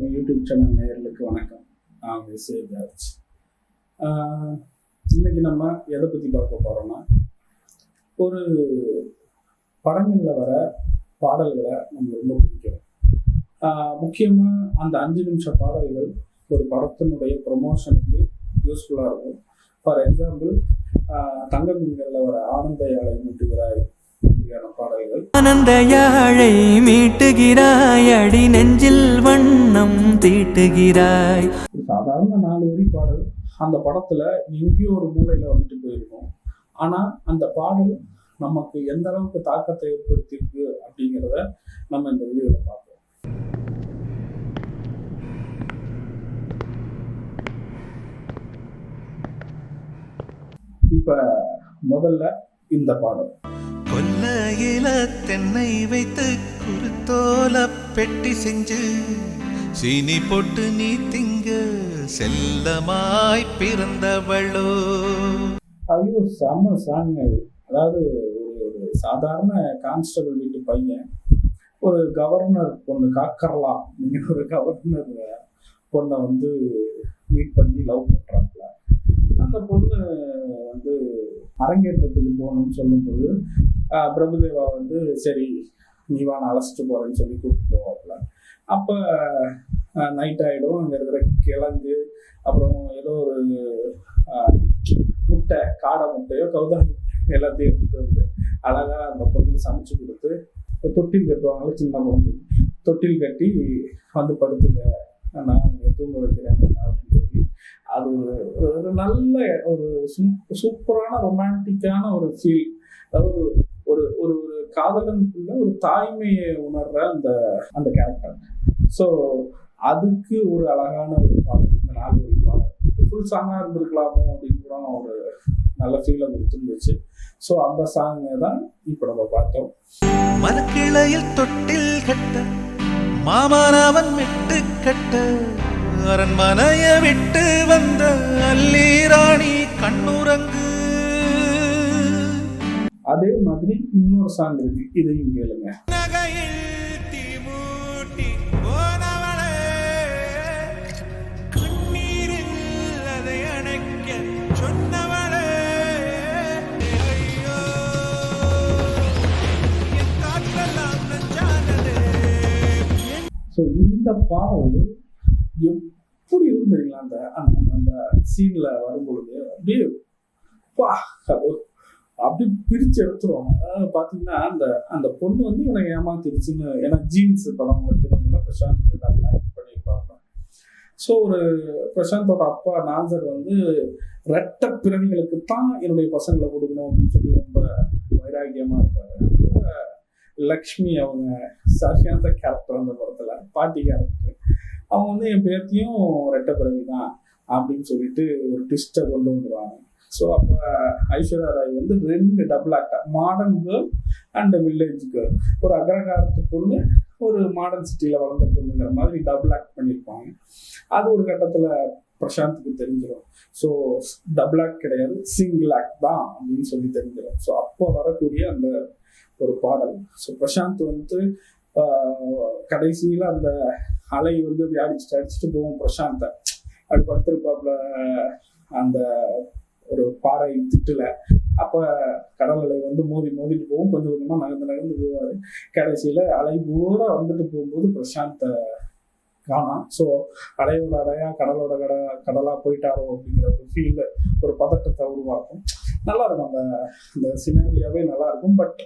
நம்ம YouTube channel நேயர்களுக்கு வணக்கம். நான் எஸ் ஏ ஜார்ஜ். இன்னைக்கு நம்ம எதை பற்றி பார்க்க போகிறோம்னா ஒரு படங்களில் வர பாடல்களை நம்ம ரொம்ப பிடிக்கும் முக்கியமாக அந்த அஞ்சு நிமிஷ பாடல்கள் ஒரு படத்தினுடைய ப்ரொமோஷனுக்கு யூஸ்ஃபுல்லாக இருக்கும். ஃபார் எக்ஸாம்பிள் தங்க மீன்களில் வர ஆனந்த யாழை மூட்டுகிறாய் பாடல்கள் ஆனந்த யாழை மீட்டுகிறாய். அடி நெஞ்சில் வண்ணம் தீட்டுகிறாய். சாதாரண நாலு வரி பாடல். அந்த படத்துல எங்கேயோ ஒரு மூலையில வந்துட்டு போயிருக்கும். ஆனா அந்த பாடல் நமக்கு எந்த அளவுக்கு தாக்கத்தை ஏற்படுத்தியிருக்கு அப்படிங்கிறத நம்ம இந்த வீடியோல பார்ப்போம். இப்ப முதல்ல இந்த பாடல். கொல்லையில தென்னை வைத்து குருத்தோல பெட்டி செஞ்சு சீனி போட்டு நீ திங்க செல்லமாய் பிறந்தவளோ. ஐயோ செம்ம சாங் அது. அதாவது ஒரு சாதாரண கான்ஸ்டபிள் வீட்டு பையன் ஒரு கவர்னர் பொண்ணு காக்கர்லா அப்படிங்கிற ஒரு கவர்னர் பொண்ணை வந்து மீட் பண்ணி லவ் பண்ணுறாங்களா அந்த பொண்ணு வந்து அரங்கேற்றத்துக்கு போகணும்னு சொல்லும்போது பிரபுதேவா வந்து சரி நீ வா நான் அழைச்சிட்டு போறேன்னு சொல்லி கூப்பிட்டு போவாப்புல. அப்போ நைட் ஆகிடும் அங்கே இருக்கிற கிழங்கு அப்புறம் ஏதோ ஒரு முட்டை காடை முட்டையோ கௌதாரி எல்லாத்தையும் எடுத்துட்டு வந்து அழகா அந்த பொண்ணுக்கு சமைச்சு கொடுத்து தொட்டில் கட்டுவாங்களே சின்ன பொண்ணு தொட்டில் கட்டி வந்து படுத்துங்க. நான் தூங்க வைக்கிறேன் அப்படின்னு சொல்லி. அது ஒரு ஒரு நல்ல ஒரு சூப்பரான ரொமான்டிக்கான ஒரு ஃபீல் அதாவது ஒரு ஒரு ஒரு காதலனுக்குள்ள ஒரு தாய்மையை உணர்ற அந்த அந்த கேரக்டர் ஸோ அதுக்கு ஒரு அழகான ஒரு பாடல் இந்த நாலு வரி பாடல். ஃபுல் சாங்காக இருந்திருக்கலாமோ அப்படின்னு கூட ஒரு நல்ல ஃபீலை கொடுத்துருந்துச்சு. ஸோ அந்த சாங் தான் இப்போ நம்ம பார்த்தோம். மரக்கிளையில் தொட்டில் கட்ட மாமானவன் விட்டு கட்ட அரண்மனைய விட்டு வந்த அல்லீராணி கண்ணுரங்கு அதே மாதிரி இன்னொரு சாங் இருக்கு. இதையும் கேளுங்க. ஸோ இந்த பாடல் எப்படி இருக்கும் தெரியுங்களா? அந்த அந்த அந்த சீன்ல வரும்பொழுது அப்படியே பா அப்படி பிரிச்சு எடுத்துருவோம். அதாவது பாத்தீங்கன்னா அந்த அந்த பொண்ணு வந்து இவனை ஏமாத்திருச்சுன்னு ஏன்னா ஜீன்ஸ் படம் தெரியுங்களா பிரசாந்த் ஆக்ட் பண்ணியிருப்பாங்க ஸோ ஒரு பிரசாந்தோட அப்பா நாசர் வந்து ரெட்ட பிறவிகளுக்கு தான் என்னுடைய பசங்களை கொடுக்கணும் அப்படின்னு சொல்லி ரொம்ப வைராக்கியமா இருப்பாரு. லக்ஷ்மி அவங்க சரியான கேரக்டர் அந்த படத்துல பாட்டி கேரக்டர் அவங்க வந்து என் பேர்த்தையும் ரெட்ட பிறவி தான் அப்படின்னு சொல்லிட்டு ஒரு ட்விஸ்ட்டை கொண்டு வந்துடுவாங்க ஸோ அப்போ ஐஸ்வர்யா ராய் வந்து ரெண்டு double actor modern girl and village girl ஒரு அகரகாரத்து பொண்ணு ஒரு மாடர்ன் சிட்டியில் வளர்ந்த பொண்ணுங்கிற மாதிரி டபுள் ஆக்ட் பண்ணியிருப்பாங்க அது ஒரு கட்டத்தில் பிரசாந்த்க்கு தெரிஞ்சிடும் ஸோ டபுள் ஆக்ட் கிடையாது சிங்கிள் ஆக்ட் தான் அப்படின்னு சொல்லி தெரிஞ்சிடும் ஸோ அப்போ வரக்கூடிய அந்த ஒரு பாடல். ஸோ பிரசாந்த் வந்து கடைசியில் அந்த அலை வந்து அப்படி அடிச்சுட்டு அடிச்சுட்டு போவோம் பிரசாந்தை. அப்படி படுத்திருப்பாப்புல அந்த ஒரு பாறை திட்டுல அப்ப கடல் அலை வந்து மோதி மோதிட்டு போகும். கொஞ்சம் கொஞ்சமா நகர்ந்து நகர்ந்து போவாரு. கடைசியில அலை பூரா வந்துட்டு போகும்போது பிரசாந்த காணாம் ஸோ அலையோட அலையா கடலோட கட கடலா போயிட்டாரோ அப்படிங்கிற ஒரு ஃபீல் ஒரு பதட்டத்தை உருவாக்கும். நல்லா இருக்கும் அந்த அந்த சினாரியாவே நல்லா இருக்கும். பட்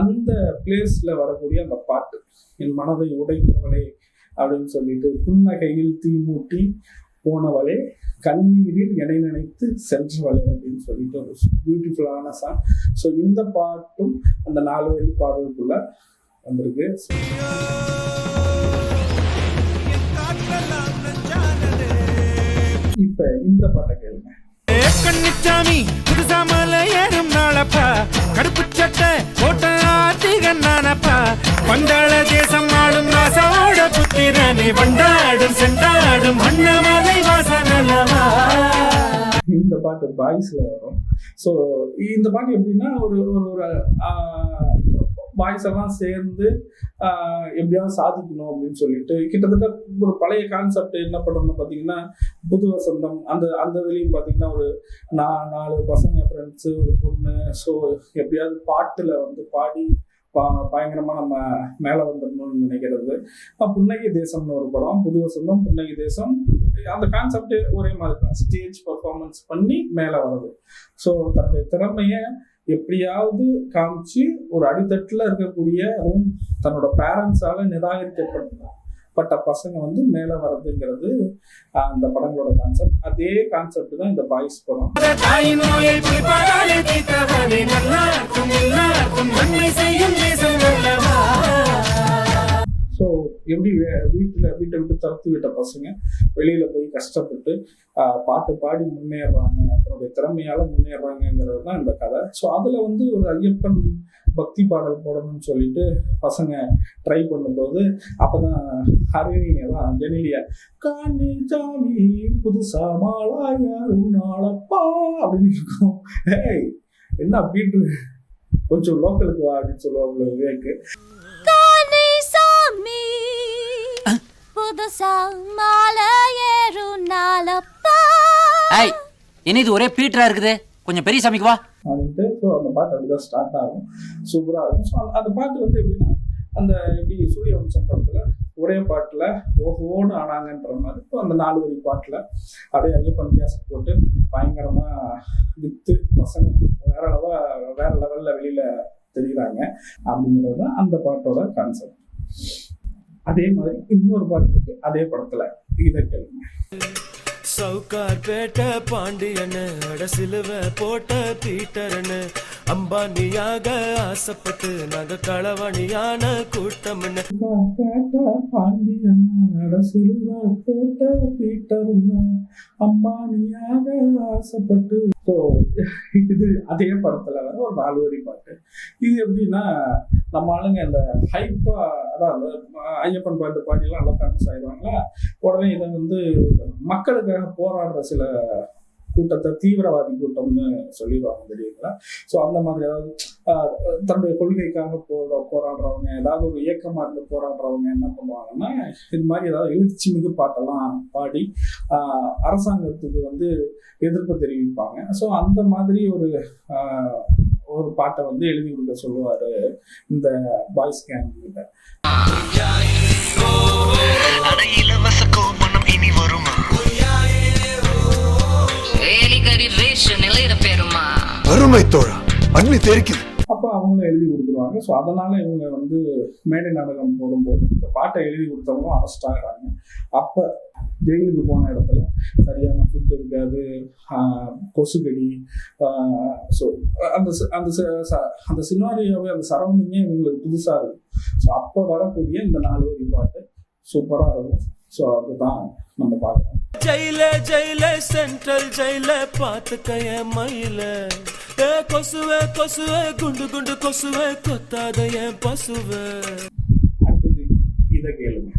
அந்த பிளேஸ்ல வரக்கூடிய அந்த பாட்டு என் மனதை உடைந்தவளே அப்படின்னு சொல்லிட்டு புன்னகையில் தீமூட்டி போனவளே கண்ணீரில் இணை நினைத்து சென்றவளே அப்படின்னு சொல்லிட்டு ஒரு பியூட்டிஃபுல்லான சாங் ஸோ இந்த பாட்டும் அந்த நாலு வரி பாடலுக்குள்ள வந்திருக்கு. இப்ப இந்த பாட்டை கேளுங்க. கண்ணிச்சாமி புதுசா மலை ஏறும் நாளப்பா. கருப்பு சட்டை போட்ட ஆத்திகன் நானப்பா. பந்தாள தேசம் ஆடும் ராசாவோட புத்திரனே வண்டாடும் சென்றா பாட்டு பாய்ஸ்ல வரும். ஸோ இந்த பாட்டு எப்படின்னா ஒரு ஒரு ஒரு பாய்ஸ் எல்லாம் சேர்ந்து எப்படியாவது சாதிக்கணும் அப்படின்னு சொல்லிட்டு கிட்டத்தட்ட ஒரு பழைய கான்செப்ட் என்ன பண்ணணும்னு பார்த்தீங்கன்னா புது வசந்தம். அந்த அந்த இதுலேயும் பார்த்தீங்கன்னா ஒரு நா நாலு பசங்க ஃப்ரெண்ட்ஸு ஒரு பொண்ணு. ஸோ எப்படியாவது பாட்டில் வந்து பாடி பா பயங்கரமாக நம்ம மேலே வந்துடணும்னு நினைக்கிறது. புன்னகை தேசம்னு ஒரு படம். புது வசந்தம் புன்னகை தேசம் அந்த கான்செப்ட் ஒரே மாதிரி தான். ஸ்டேஜ் பர்ஃபார்மன்ஸ் பண்ணி மேலே வர்றது. ஸோ தன்னுடைய திறமையை எப்படியாவது காமிச்சு ஒரு அடித்தட்டில் இருக்கக்கூடிய அதுவும் தன்னோட பேரண்ட்ஸால நிராகரிக்கப்பட்ட பட்ட பசங்க வந்து மேலே வர்றதுங்கிறது அந்த படங்களோட கான்செப்ட் அதே கான்செப்ட் தான் இந்த பாய்ஸ் படம். ஸோ எப்படி வீட்டில் வீட்டை விட்டு துரத்து விட்ட பசங்க வெளியில் போய் கஷ்டப்பட்டு பாட்டு பாடி முன்னேறாங்க தன்னுடைய திறமையால் முன்னேறுறாங்கங்கிறது தான் இந்த கதை. ஸோ அதில் வந்து ஒரு ஐயப்பன் பக்தி பாடல் போடணும்னு சொல்லிட்டு பசங்க ட்ரை பண்ணும்போது அப்போ தான் ஹரிணி தான் ஜெனிலியா காணி சாமி புதுசா மாலாயா உன்னாலப்பா அப்படின்னு இருக்கும். ஏய் என்ன பீட்டு கொஞ்சம் லோக்கலுக்கு வா அப்படின்னு சொல்லுவாங்க விவேக்கு புதுசா மாலை ஏறும் நாளப்பா ஏய் என்ன இது ஒரே பீட்டரா இருக்குது. கொஞ்சம் பெரிய சாமிக்கு வா. அப்படின்ட்டு ஸோ அந்த பாட்டு அப்படிதான் ஸ்டார்ட் ஆகும். சூப்பராக இருக்கும். ஸோ அந்த பாட்டு வந்து எப்படின்னா அந்த எப்படி சூரிய வம்சம் படத்தில் ஒரே பாட்டில் ஓஹோன்னு ஆனாங்கன்ற மாதிரி இப்போ அந்த நாலு வரி பாட்டில் அப்படியே ஐயப்பன் கேஸ் போட்டு பயங்கரமாக வித்து பசங்க வேற லெவல் வேற லெவலில் வெளியில் தெரியுறாங்க அப்படிங்கிறது தான் அந்த பாட்டோட கான்செப்ட் அதே மாதிரி இன்னொரு பாட்டு இருக்கு. அதே படத்தில் இதை கேளுங்க சவுக்கார் பேட்ட பாண்டியன்னு அட சிலுவ போட்ட பீட்டர்னு அம்பானியாக ஆசைப்பட்டு நக களவணியான கூட்டம்னு. பேட்ட பாண்டியன் அரசிலுவ போட்ட பீட்டர்னா அம்பானியாக ஆசைப்பட்டு. ஸோ இது அதே படத்துல வர ஒரு நாலு வரி பாட்டு. இது எப்படின்னா நம்ம ஆளுங்க இந்த ஹைப்பா அதான் அந்த ஐயப்பன் பாட்டு பாட்டிலாம் நல்லா ஃபேமஸ் ஆயிடுவாங்களா? உடனே இதை வந்து மக்களுக்காக போராடுற சில கூட்டத்தை தீவிரவாதி கூட்டம்னு சொல்லிடுவாங்க தெரியுங்களா? ஸோ அந்த மாதிரி ஏதாவது தன்னுடைய கொள்கைக்காக போரா போராடுறவங்க ஏதாவது ஒரு இயக்கமாக இருந்து போராடுறவங்க என்ன பண்ணுவாங்கன்னா இது மாதிரி ஏதாவது எழுச்சி மிகு பாட்டெல்லாம் பாடி அரசாங்கத்துக்கு வந்து எதிர்ப்பு தெரிவிப்பாங்க. ஸோ அந்த மாதிரி ஒரு ஒரு பாட்டை வந்து எழுதி கொடுக்க சொல்லுவாரு இந்த பாய்ஸ் கேங் கிட்ட. அருமை தோழா அக்னி தெரிக்குது. அப்போ அவங்களும் எழுதி கொடுத்துருவாங்க. ஸோ அதனால இவங்க வந்து மேடை நாடகம் போடும்போது இந்த பாட்டை எழுதி கொடுத்தவங்களும் அரெஸ்ட் ஆகுறாங்க. அப்போ ஜெயிலுக்கு போன இடத்துல சரியான ஃபுட் இருக்காது கொசுக்கடி ஸோ அந்த அந்த அந்த சினாரியாவே அந்த சரௌண்டிங்கே இவங்களுக்கு புதுசாக இருக்கும். ஸோ அப்போ வரக்கூடிய இந்த நாலு வரி பாட்டு சூப்பராக இருக்கும். ஸோ அதுதான் நம்ம பார்க்கணும். ஜெயில ஜெயில சென்ட்ரல் ஜெயில பாத்துக்க என் மயில. ஏ கொசுவ கொசுவ குண்டு குண்டு கொசுவ கொத்தாத என் பசுவ. அடுத்தது இதை கேளுங்க.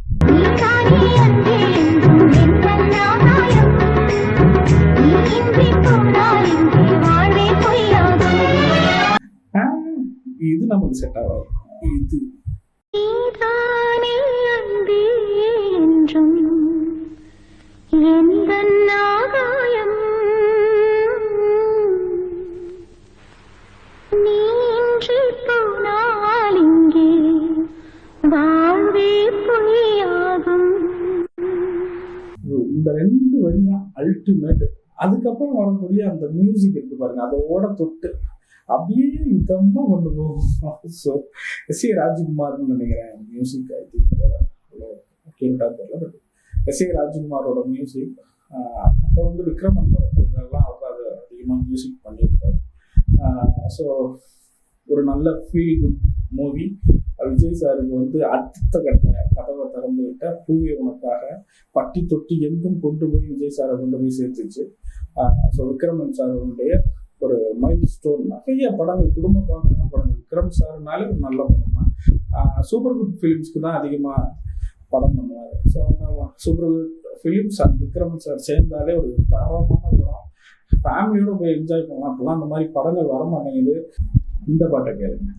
இது நமக்கு செட் ஆகாது. இது. என்றும் எந்த அல்டிமேட் அதுக்கப்புறம் வரக்கூடிய அந்த மியூசிக் இருக்கு பாருங்க அதோட தொட்டு அப்படியே இதமாக கொண்டு போகும். ஸோ எஸ் ஏ ராஜ்குமார்னு நினைக்கிறேன். மியூசிக் ஐ திங்க் கேட்டா தெரியல பட் எஸ் ஏ ராஜ்குமாரோட மியூசிக் அப்போ வந்து விக்ரமன் படத்துக்கெல்லாம் அவர் அது அதிகமாக மியூசிக் பண்ணியிருப்பார். ஸோ ஒரு நல்ல ஃபீல் குட் மூவி விஜய் சாருக்கு வந்து அடுத்த கட்ட கதவை திறந்து விட்ட பூவே உனக்காக பட்டி தொட்டி எங்கும் கொண்டு போய் விஜய் சாரை கொண்டு போய் சேர்த்துச்சு. ஸோ விக்ரமன் சாருடைய ஒரு மைல் ஸ்டோன் நிறைய படங்கள் குடும்ப பாங்கான படங்கள். விக்ரம் சாருனாலே ஒரு நல்ல படம்? தான் சூப்பர் குட் ஃபிலிம்ஸ்க்கு தான் அதிகமாக படம் பண்ணுவார். So super good films and Vikraman sir சேர்ந்தாலே ஒரு தரமான படம். ஃபேமிலியோட போய் என்ஜாய் பண்ணலாம். அப்படிலாம் அந்த மாதிரி படங்கள் வர மாட்டேங்குது இந்த பாட்டை கேளுங்க.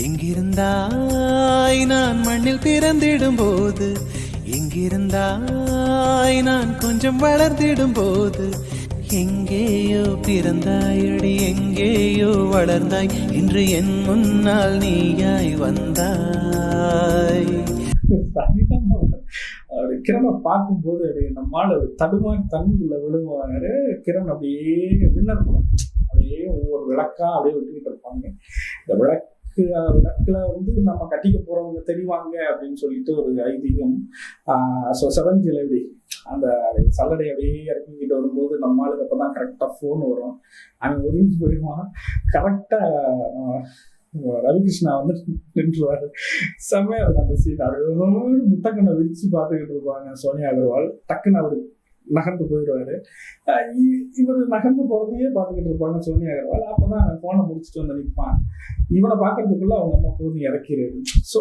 எங்கிருந்தாய் நான் மண்ணில் பிறந்திடும் போது எங்கிருந்தாய் நான் கொஞ்சம் வளர்ந்திடும் போது எங்கேயோ பிறந்தாயடி எங்கேயோ வளர்ந்தாய். இன்று என் முன்னால் நீயாய் வந்தாய். அப்படி கிரணை பார்க்கும்போது அப்படி நம்மால் தடுமாறி தண்ணிக்குள்ள விழுவாரு. கிரண் அப்படியே விண்ணர் அப்படியே ஒவ்வொரு விளக்கா அப்படியே விட்டுக்கிட்டு இருப்பாங்க. இந்த விளக்கு வந்து நம்ம கட்டிக்க போறவங்க தெரிவாங்க அப்படின்னு சொல்லிட்டு ஒரு ஐதீகம். ஸோ செவன் ஜிலேபி அந்த சல்லடை அப்படியே இறக்கிக்கிட்டு வரும்போது நம்ம ஆளுக்கு அப்போ தான் கரெக்டாக ஃபோன் வரும். அவன் ஒதுங்கி போயிடுவான். கரெக்டாக ரவிகிருஷ்ணா வந்து நின்றுவார். செம்மையாக அந்த சீன் அவர் முத்தக்கண்ணை விரிச்சு பார்த்துக்கிட்டு இருப்பாங்க சோனியா அகர்வால். டக்குன்னு அவர் நகர்ந்து போயிடுவாரு. இ- இவர் நகர்ந்து போறதையே பார்த்துக்கிட்டு இருப்பாங்க சோனியா அகர்வால். அப்பதான் தான் போனை முடிச்சுட்டு வந்து நிற்பான் இவனை பார்க்கறதுக்குள்ள அவங்க அம்மா போதும் இறக்கிறது ஸோ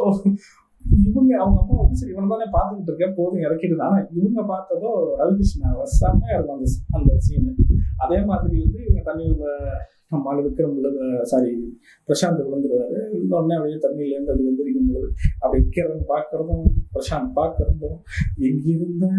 இவங்க அவங்க அம்மா வந்து சரி இவனை தானே பார்த்துக்கிட்டு இருக்கேன். போதும் இறக்கிடுது. ஆனா இவங்க பார்த்ததோ ரவிகிருஷ்ணாவை செம்மையாக இருக்கும் அந்த அந்த சீனு அதே மாதிரி வந்து இவங்க தண்ணியில் நம்ம ஆளு விக்ரம் விழுந்த சாரி பிரசாந்த் விழுந்துருவாரு. இன்னொன்னே உடனே அப்படியே தண்ணியிலேருந்து அது எந்திரிக்கும் பொழுது அப்படி கிரண் பார்க்கறதும் பிரசாந்த் பார்க்கறதும் எங்கிருந்தா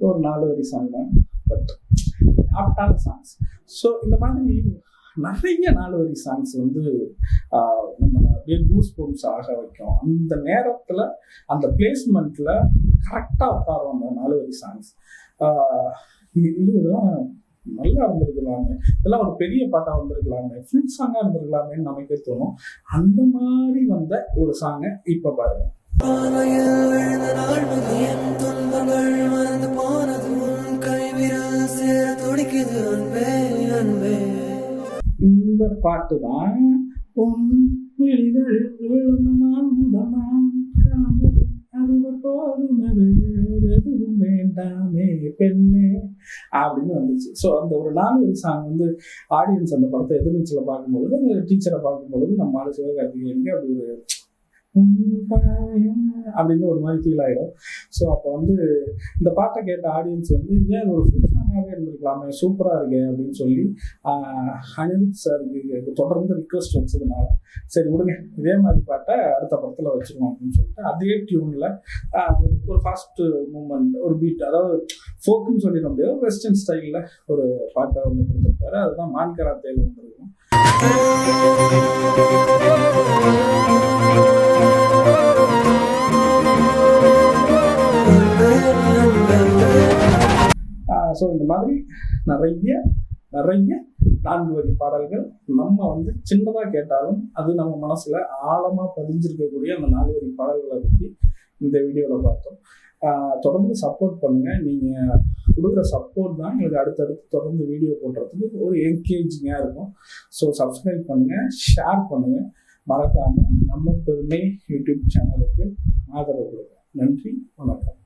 ஒரு நாலு வரி சாங் தான். பட் ஆப்டான சாங்ஸ் ஸோ இந்த மாதிரி நிறைய நாலு வரி சாங்ஸ் வந்து நம்ம அப்படியே கூஸ் பம்ப்ஸ் ஆக வைக்கும். அந்த நேரத்தில் அந்த பிளேஸ்மெண்ட்டில் கரெக்டாக உட்காரும் அந்த நாலு வரி சாங்ஸ் இதெல்லாம் நல்லா இருந்திருக்கலாமே. இதெல்லாம் ஒரு பெரிய பாட்டாக வந்திருக்கலாமே. ஃபுல் சாங்காக இருந்திருக்கலாமேன்னு நமக்கே தோணும். அந்த மாதிரி வந்த ஒரு சாங்கை இப்போ பாருங்க. இந்த பாட்டு தான் உன் விழிகளில் விழுந்த நாள் முதல் நான் காதல் அது போதுமே வேறு எதுவும் வேண்டாமே பெண்ணே அப்படின்னு வந்துச்சு. ஸோ அந்த ஒரு நாலு சாங் வந்து ஆடியன்ஸ் அந்த படத்தை எதிர்நீச்சல பார்க்கும்பொழுது அந்த டீச்சரை பார்க்கும்பொழுது நம்ம ஆளு சிவகார்த்திகேயனுக்கு அப்படி ஒரு அப்படின்னு ஒரு மாதிரி ஃபீல் ஆகிடும் ஸோ அப்போ வந்து இந்த பாட்டை கேட்ட ஆடியன்ஸ் வந்து ஏன் ஒரு ஃபுல் சாங்காகவே இருந்திருக்கலாமே சூப்பராக இருக்கே அப்படின்னு சொல்லி அனிருத் சாருக்கு தொடர்ந்து ரிக்வஸ்ட் வச்சதுனால சரி விடுங்க இதே மாதிரி பாட்டை அடுத்த படத்தில் வச்சுருவோம் அப்படின்னு சொல்லிட்டு அதே டியூனில் ஒரு ஃபாஸ்ட் மூமெண்ட் ஒரு பீட் அதாவது ஃபோக்குன்னு சொல்லிட முடியாது வெஸ்டர்ன் ஸ்டைலில் ஒரு பாட்டை ஒன்று கொடுத்துருப்பாரு. அதுதான் மான்கராத்தேல வந்துருக்கும். ஸோ இந்த மாதிரி நிறைய நிறைய நான்கு வரி பாடல்கள் நம்ம வந்து சின்னதாக கேட்டாலும் அது நம்ம மனசில் ஆழமாக பதிஞ்சிருக்கக்கூடிய அந்த நான்கு வரி பாடல்களை பற்றி இந்த வீடியோவில் பார்த்தோம். தொடர்ந்து சப்போர்ட் பண்ணுங்கள் நீங்கள் கொடுக்குற சப்போர்ட் தான் எங்களுக்கு அடுத்தடுத்து தொடர்ந்து வீடியோ போடுறதுக்கு ஒரு என்கேஜிங்காக இருக்கும். ஸோ சப்ஸ்கிரைப் பண்ணுங்கள் ஷேர் பண்ணுங்கள் மறக்காமல் நம்ம பெருமை யூடியூப் சேனலுக்கு ஆதரவு கொடுங்க. நன்றி வணக்கம்.